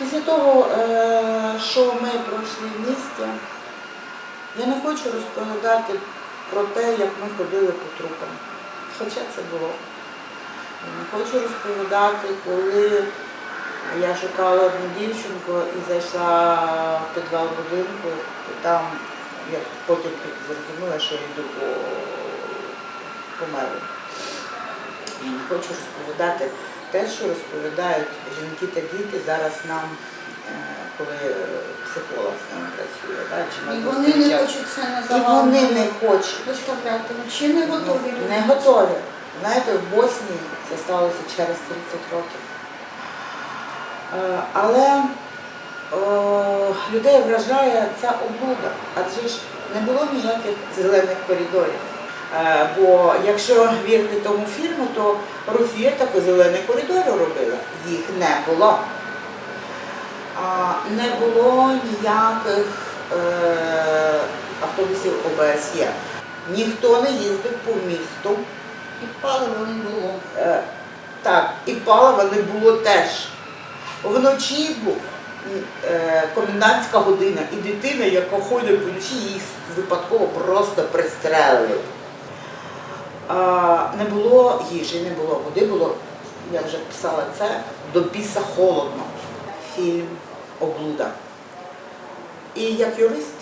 Після того, е, що ми пройшли в місті, я не хочу розповідати про те, як ми ходили по трупам. Хоча це було. Я не хочу розповідати, коли я шукала одну дівчинку і зайшла в підвал будинку, і там я потім зрозуміла, що я йду по померу. Я не хочу розповідати те, що розповідають жінки та діти зараз нам, е, коли психолог з нами працює. Да, чи І вони не хочуть це на І вони не хочуть. виставляти. Чи не готові Ну. Не готові. Знаєте, в Боснії це сталося через 30 років. Е, Але о, людей вражає ця облуда, адже ж не було ніяких зелених коридорів. Е, Бо якщо вірити тому фільму, то Росія такі зелені коридори робила. Їх не було. Не було ніяких е, автобусів ОБСЄ. Ніхто не їздив по місту. І палива не було. Е, Так, і палива не було теж. Вночі був комендантська година, і дитина, яка ходить вночі, її випадково просто пристрелили. Не було їжі, не було води, було, я вже писала це, до біса холодно. Фільм Облуда. І як юрист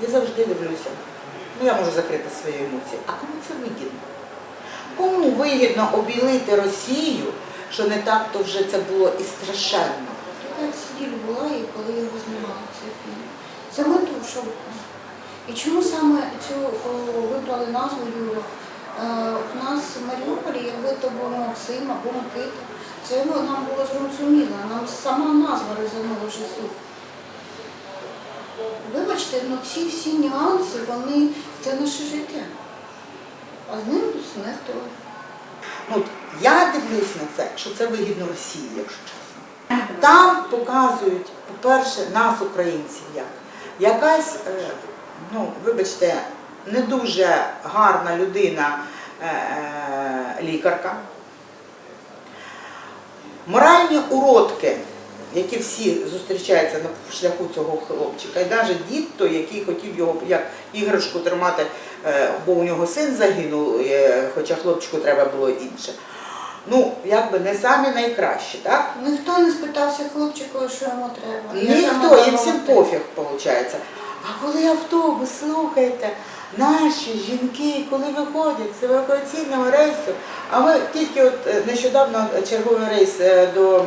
я завжди дивлюся. Ну, я можу закрити свої емоції. А кому це вигідно? Кому вигідно обілити Росію, що не так, то вже це було і страшенно. Така ціль була, і коли його знімали цей фільм. За мету, що і чому саме цю о, вибрали назву Юра? Е, в нас в Маріуполі, якби то був Максим або Микита, це нам було зрозуміло, нам сама назва резонула вже слух. Вибачте, ну ці всі нюанси, вони це наше життя. А з ним знехтували. Ну, я дивлюсь на це, що це вигідно Росії, якщо чесно. Там показують, по-перше, нас, українців, як якась, е, ну, вибачте, не дуже гарна людина, е, е, лікарка. Моральні уродки, які всі зустрічаються на шляху цього хлопчика, і навіть дід той, який хотів його як іграшку тримати, е, бо у нього син загинув, хоча хлопчику треба було інше. Ну, якби не самі найкращі, так? Ніхто не спитався хлопчику, що йому треба. Ніхто, їм всім пофіг, виходить. А коли автобус, слухайте, наші жінки, коли виходять з евакуаційного рейсу, а ми тільки от е, нещодавно черговий рейс е, до,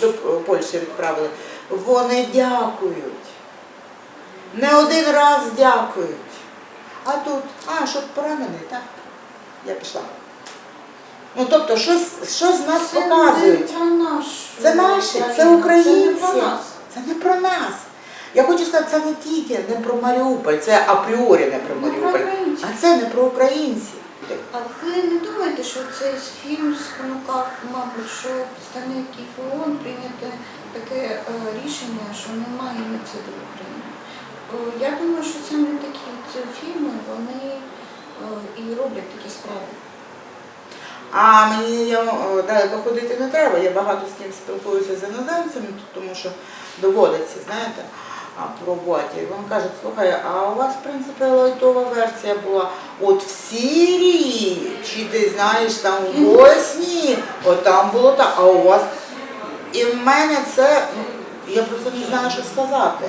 до Польщі відправили, вони дякують. Не один раз дякують. А тут, а, що поранений, так? Я пішла. Ну, тобто, щось, щось з нас Це показують. Це наші, це українці. Це не про нас. Я хочу сказати, це не тільки не про Маріуполь, це апріорі не про Маріуполь, а це не про українців. А ви не думаєте, що цей фільм спонукав, мабуть, що представників ООН прийняти таке е, рішення, що немає геноциду в Україні? Е, я думаю, що саме такі ці фільми, вони е, і роблять такі справи. А мені е, далеко ходити не треба. Я багато з ким спілкуюся з іноземцями, тому що доводиться, знаєте, по роботі. І Він каже, слухай, а у вас, в принципі, лайтова версія була. От в Сирії, чи ти знаєш, там в Боснії, от там було так, а у вас. І в мене це, ну, я просто не знаю, що сказати.